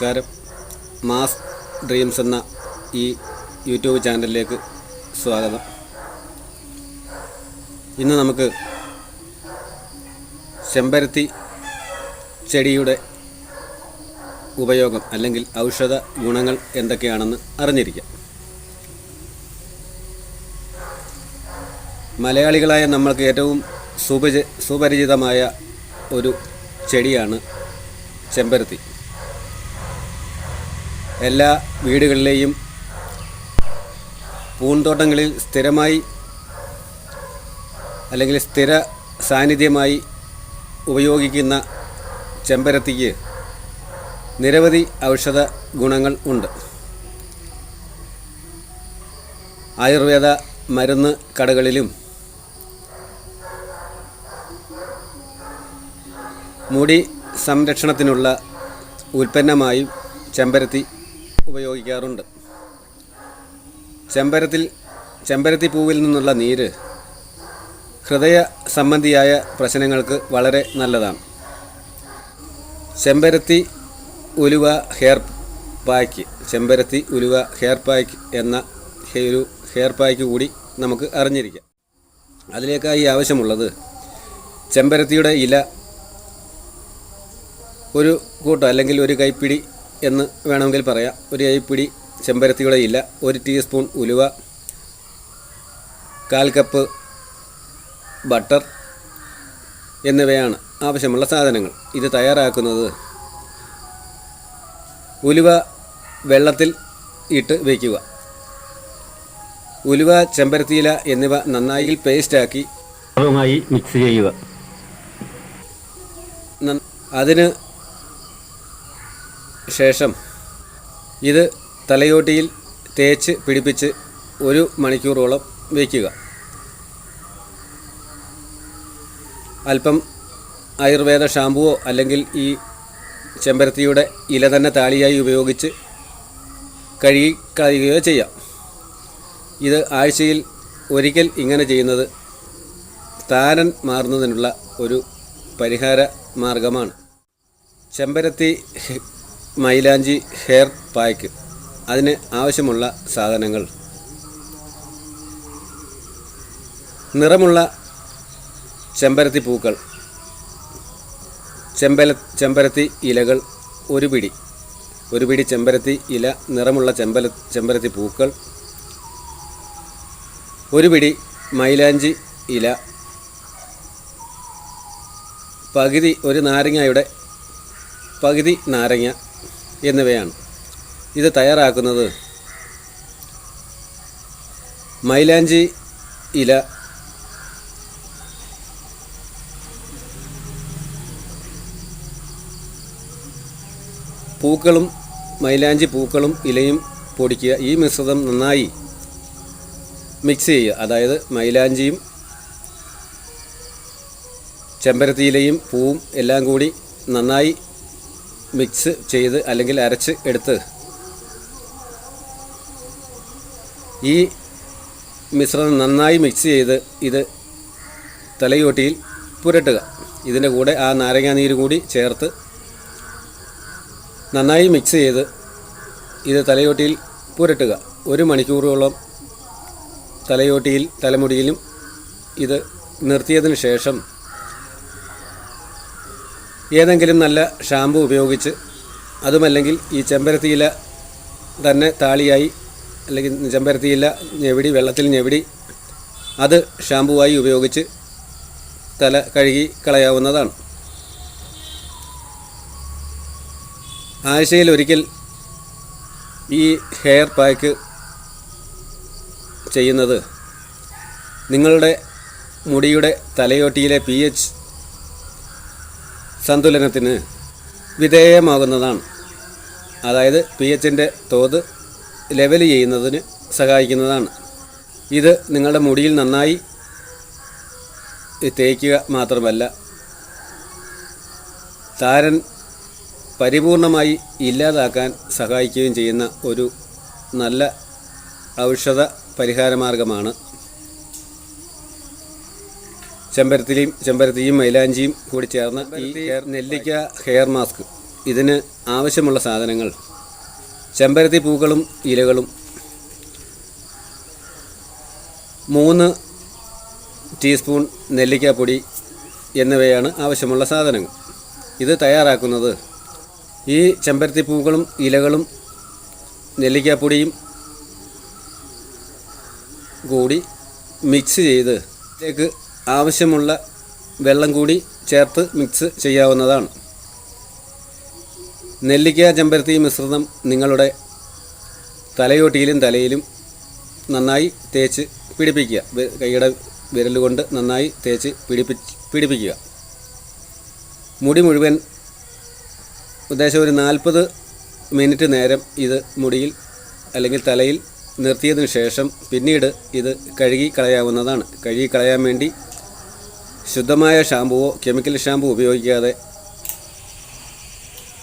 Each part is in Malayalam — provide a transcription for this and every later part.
നമസ്കാരം. മാസ് ഡ്രീംസ് എന്ന ഈ യൂട്യൂബ് ചാനലിലേക്ക് സ്വാഗതം. ഇന്ന് നമുക്ക് ചെമ്പരത്തി ചെടിയുടെ ഉപയോഗം അല്ലെങ്കിൽ ഔഷധ ഗുണങ്ങൾ എന്തൊക്കെയാണെന്ന് അറിഞ്ഞിരിക്കാം. മലയാളികളായ നമ്മൾക്ക് ഏറ്റവും സുപരിചിതമായ ഒരു ചെടിയാണ് ചെമ്പരത്തി. എല്ലാ വീടുകളിലെയും പൂന്തോട്ടങ്ങളിൽ സ്ഥിരമായി അല്ലെങ്കിൽ സ്ഥിര സാന്നിധ്യമായി ഉപയോഗിക്കുന്ന ചെമ്പരത്തിക്ക് നിരവധി ഔഷധ ഗുണങ്ങൾ ഉണ്ട്. ആയുർവേദ മരുന്ന് കടകളിലും മുടി സംരക്ഷണത്തിനുള്ള ഉൽപ്പന്നമായും ചെമ്പരത്തി ഉപയോഗിക്കാറുണ്ട്. ചെമ്പരത്തിൽ ചെമ്പരത്തി പൂവിൽ നിന്നുള്ള നീര് ഹൃദയ സംബന്ധിയായ പ്രശ്നങ്ങൾക്ക് വളരെ നല്ലതാണ്. ചെമ്പരത്തി ഉലുവ ഹെയർ പാക്ക് ചെമ്പരത്തി ഉലുവ ഹെയർ പാക്ക് എന്ന ഒരു ഹെയർ പാക്ക് കൂടി നമുക്ക് അറിഞ്ഞിരിക്കാം. അതിലേക്കായി ആവശ്യമുള്ളത് ചെമ്പരത്തിയുടെ ഇല ഒരു കൂട്ടം അല്ലെങ്കിൽ ഒരു കൈപ്പിടി എന്ന് വേണമെങ്കിൽ പറയാം. ഒരു കൈപ്പിടി ചെമ്പരത്തിയുടെ ഇല ഒരു ടീസ്പൂൺ ഉലുവ കാൽ കപ്പ് ബട്ടർ എന്നിവയാണ് ആവശ്യമുള്ള സാധനങ്ങൾ. ഇത് തയ്യാറാക്കുന്നത് ഉലുവ വെള്ളത്തിൽ ഇട്ട് വയ്ക്കുക ഉലുവ ചെമ്പരത്തിയില എന്നിവ നന്നായി പേസ്റ്റാക്കി അതുമായി മിക്സ് ചെയ്യുക. അതിന് ശേഷം ഇത് തലയോട്ടിയിൽ തേച്ച് പിടിപ്പിച്ച് ഒരു മണിക്കൂറോളം വയ്ക്കുക അല്പം ആയുർവേദ ഷാമ്പുവോ അല്ലെങ്കിൽ ഈ ചെമ്പരത്തിയുടെ ഇല തന്നെ താളിയായി ഉപയോഗിച്ച് കഴുകി ചെയ്യാം. ഇത് ആഴ്ചയിൽ ഒരിക്കൽ ഇങ്ങനെ ചെയ്യുന്നത് താരൻ മാറുന്നതിനുള്ള ഒരു പരിഹാര മാർഗമാണ്. ചെമ്പരത്തി മൈലാഞ്ചി ഹെയർ പാക്ക് അതിന് ആവശ്യമുള്ള സാധനങ്ങൾ. നിറമുള്ള ചെമ്പരത്തി പൂക്കൾ. ചെമ്പല ചെമ്പരത്തി ഇലകൾ ഒരു പിടി. ഒരു പിടി ചെമ്പരത്തി ഇല നിറമുള്ള ചെമ്പല ചെമ്പരത്തി പൂക്കൾ. ഒരു പിടി മൈലാഞ്ചി ഇല. പകുതി ഒരു നാരങ്ങയുടെ പകുതി നാരങ്ങ. എന്നിവയാണ്. ഇത് തയ്യാറാക്കുന്നത് മൈലാഞ്ചി ഇല പൂക്കളും മൈലാഞ്ചി പൂക്കളും ഇലയും പൊടിക്കുക. ഈ മിശ്രിതം നന്നായി മിക്സ് ചെയ്യുക. അതായത് മൈലാഞ്ചിയും ചെമ്പരത്തിയിലയും പൂവും എല്ലാം കൂടി നന്നായി മിക്സ് ചെയ്ത് അല്ലെങ്കിൽ അരച്ച് എടുത്ത് ഈ മിശ്രിതം നന്നായി മിക്സ് ചെയ്ത് ഇത് തലയോട്ടിയിൽ പുരട്ടുക. ഇതിന്റെ കൂടെ ആ നാരങ്ങാ നീര് കൂടി ചേർത്ത് നന്നായി മിക്സ് ചെയ്ത് ഇത് തലയോട്ടിയിൽ പുരട്ടുക. ഒരു മണിക്കൂറോളം തലയോട്ടിയിൽ തലമുടിയിലും ഇത് നിർത്തിയതിന് ശേഷം ഏതെങ്കിലും നല്ല ഷാമ്പു ഉപയോഗിച്ച് അതുമല്ലെങ്കിൽ ഈ ചെമ്പരത്തിയില തന്നെ താളിയായി അല്ലെങ്കിൽ ചെമ്പരത്തിയില ഞെവിടി വെള്ളത്തിൽ ഞെവിടി അത് ഷാമ്പുവായി ഉപയോഗിച്ച് തല കഴുകി കളയാവുന്നതാണ്. ആഴ്ചയിൽ ഒരിക്കൽ ഈ ഹെയർ പാക്ക് ചെയ്യുന്നത് നിങ്ങളുടെ മുടിയുടെ തലയോട്ടിയിലെ പി എച്ച് സന്തുലനത്തിന് വിധേയമാകുന്നതാണ്. അതായത് പി എച്ചിന്റെ തോത് ലെവൽ ചെയ്യുന്നതിന് സഹായിക്കുന്നതാണ്. ഇത് നിങ്ങളുടെ മുടിയിൽ നന്നായി തേക്കുക മാത്രമല്ല താരൻ പരിപൂർണമായി ഇല്ലാതാക്കാൻ സഹായിക്കുകയും ചെയ്യുന്ന ഒരു നല്ല ഔഷധ പരിഹാരമാർഗമാണ് ചെമ്പരത്തിയും ചെമ്പരത്തിയും മൈലാഞ്ചിയും കൂടി ചേർന്ന ഈ നെല്ലിക്ക ഹെയർ മാസ്ക്. ഇതിന് ആവശ്യമുള്ള സാധനങ്ങൾ. ചെമ്പരത്തി പൂക്കളും ഇലകളും. മൂന്ന് ടീസ്പൂൺ നെല്ലിക്കാപ്പൊടി എന്നിവയാണ് ആവശ്യമുള്ള സാധനങ്ങൾ. ഇത് തയ്യാറാക്കുന്നത് ഈ ചെമ്പരത്തി പൂക്കളും ഇലകളും നെല്ലിക്കാപ്പൊടിയും കൂടി മിക്സ് ചെയ്ത് ഇതിലേക്ക് ആവശ്യമുള്ള വെള്ളം കൂടി ചേർത്ത് മിക്സ് ചെയ്യാവുന്നതാണ്. നെല്ലിക്ക ചെമ്പരത്തി മിശ്രിതം നിങ്ങളുടെ തലയോട്ടിയിലും തലയിലും നന്നായി തേച്ച് പിടിപ്പിക്കുക. കൈയുടെ വിരൽ കൊണ്ട് നന്നായി തേച്ച് പിടിപ്പി പിടിപ്പിക്കുക. മുടി മുഴുവൻ ഉദ്ദേശം ഒരു നാൽപ്പത് മിനിറ്റ് നേരം ഇത് മുടിയിൽ അല്ലെങ്കിൽ തലയിൽ നിർത്തിയതിനു ശേഷം പിന്നീട് ഇത് കഴുകി കളയാവുന്നതാണ്. കഴുകി കളയാൻ വേണ്ടി ശുദ്ധമായ ഷാമ്പുവോ കെമിക്കൽ ഷാമ്പു ഉപയോഗിക്കാതെ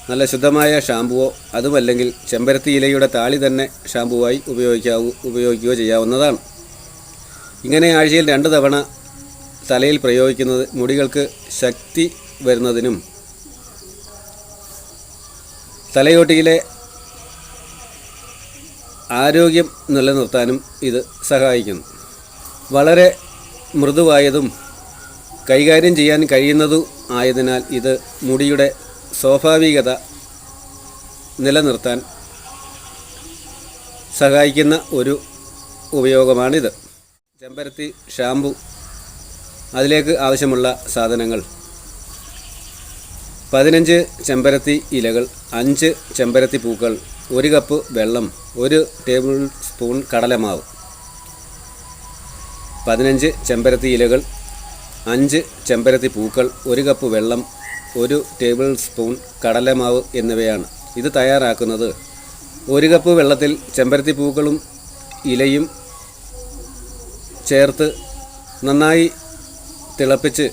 നല്ല ശുദ്ധമായ ഷാമ്പുവോ അതുമല്ലെങ്കിൽ ചെമ്പരത്തി ഇലയുടെ താളി തന്നെ ഷാമ്പുവായി ഉപയോഗിക്കാവൂ ഉപയോഗിക്കുകയോ ചെയ്യാവുന്നതാണ്. ഇങ്ങനെ ആഴ്ചയിൽ രണ്ട് തവണ തലയിൽ പ്രയോഗിക്കുന്നത് മുടികൾക്ക് ശക്തി വരുന്നതിനും തലയോട്ടിയിലെ ആരോഗ്യം നിലനിർത്താനും ഇത് സഹായിക്കുന്നു. വളരെ മൃദുവായതും കൈകാര്യം ചെയ്യാൻ കഴിയുന്നതു ആയതിനാൽ ഇത് മുടിയുടെ സ്വാഭാവികത നിലനിർത്താൻ സഹായിക്കുന്ന ഒരു ഉപയോഗമാണിത്. ചെമ്പരത്തി ഷാമ്പു അതിലേക്ക് ആവശ്യമുള്ള സാധനങ്ങൾ. പതിനഞ്ച് ചെമ്പരത്തി ഇലകൾ അഞ്ച് ചെമ്പരത്തി പൂക്കൾ ഒരു കപ്പ് വെള്ളം ഒരു ടേബിൾ സ്പൂൺ കടലമാവ്. പതിനഞ്ച് ചെമ്പരത്തി ഇലകൾ അഞ്ച് ചെമ്പരത്തി പൂക്കൾ ഒരു കപ്പ് വെള്ളം ഒരു ടേബിൾ സ്പൂൺ കടലമാവ് എന്നിവയാണ്. ഇത് തയ്യാറാക്കുന്നത് ഒരു കപ്പ് വെള്ളത്തിൽ ചെമ്പരത്തി പൂക്കളും ഇലയും ചേർത്ത് നന്നായി തിളപ്പിച്ച്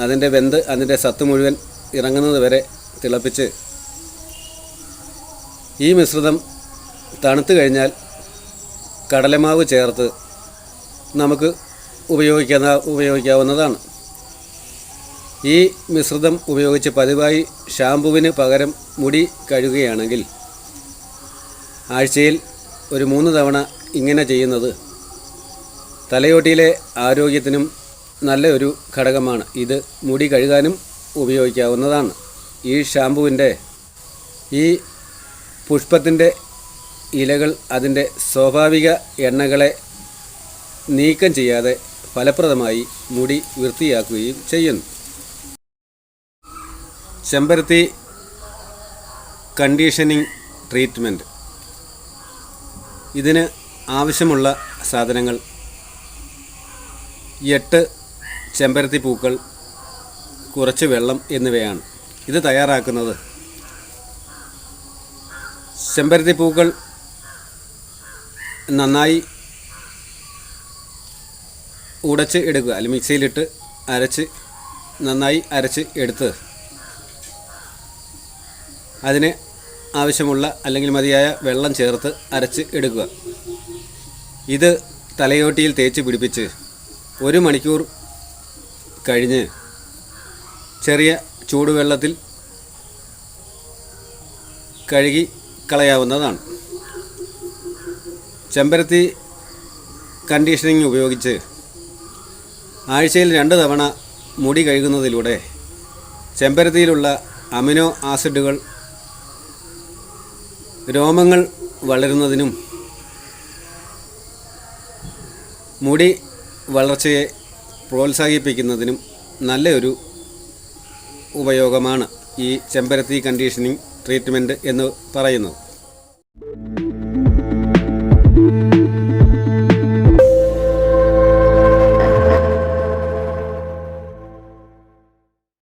അതിന്റെ വെന്ത് അതിന്റെ സത്ത് മുഴുവൻ ഇറങ്ങുന്നത് വരെ തിളപ്പിച്ച് ഈ മിശ്രിതം തണുത്തു കഴിഞ്ഞാൽ കടലമാവ് ചേർത്ത് നമുക്ക് ഉപയോഗിക്കുന്ന ഉപയോഗിക്കാവുന്നതാണ്. ഈ മിശ്രിതം ഉപയോഗിച്ച് പതിവായി ഷാമ്പുവിന് പകരം മുടി കഴുകുകയാണെങ്കിൽ ആഴ്ചയിൽ ഒരു മൂന്ന് തവണ ഇങ്ങനെ ചെയ്യുന്നത് തലയോട്ടിയിലെ ആരോഗ്യത്തിനും നല്ല ഒരു ഘടകമാണ്. ഇത് മുടി കഴുകാനും ഉപയോഗിക്കാവുന്നതാണ്. ഈ ഷാമ്പുവിന്റെ ഈ പുഷ്പത്തിന്റെ ഇലകൾ അതിന്റെ സ്വാഭാവിക എണ്ണകളെ നീക്കം ചെയ്യാതെ ഫലപ്രദമായി മുടി വൃത്തിയാക്കുകയും ചെയ്യുന്നു. ചെമ്പരത്തി കണ്ടീഷനിങ് ട്രീറ്റ്മെന്റ്. ഇതിന് ആവശ്യമുള്ള സാധനങ്ങൾ എട്ട് ചെമ്പരത്തി പൂക്കൾ കുറച്ച് വെള്ളം എന്നിവയാണ്. ഇത് തയ്യാറാക്കുന്നത് ചെമ്പരത്തി പൂക്കൾ നന്നായി ഉടച്ച് എടുക്കുക. അല്ലെങ്കിൽ മിക്സിയിലിട്ട് അരച്ച് നന്നായി അരച്ച് എടുത്ത്. അതിന് ആവശ്യമുള്ള അല്ലെങ്കിൽ മതിയായ വെള്ളം ചേർത്ത് അരച്ച് എടുക്കുക. ഇത് തലയോട്ടിയിൽ തേച്ച് പിടിപ്പിച്ച് ഒരു മണിക്കൂർ കഴിഞ്ഞ് ചെറിയ ചൂടുവെള്ളത്തിൽ കഴുകി കളയാവുന്നതാണ്. ചെമ്പരത്തി കണ്ടീഷനിങ് ഉപയോഗിച്ച് ആഴ്ചയിൽ രണ്ട് തവണ മുടി കഴുകുന്നതിലൂടെ ചെമ്പരത്തിയിലുള്ള അമിനോ ആസിഡുകൾ രോമങ്ങൾ വളരുന്നതിനും മുടി വളർച്ചയെ പ്രോത്സാഹിപ്പിക്കുന്നതിനും നല്ലൊരു ഉപയോഗമാണ് ഈ ചെമ്പരത്തി കണ്ടീഷനിങ് ട്രീറ്റ്മെന്റ് എന്ന് പറയുന്നത്.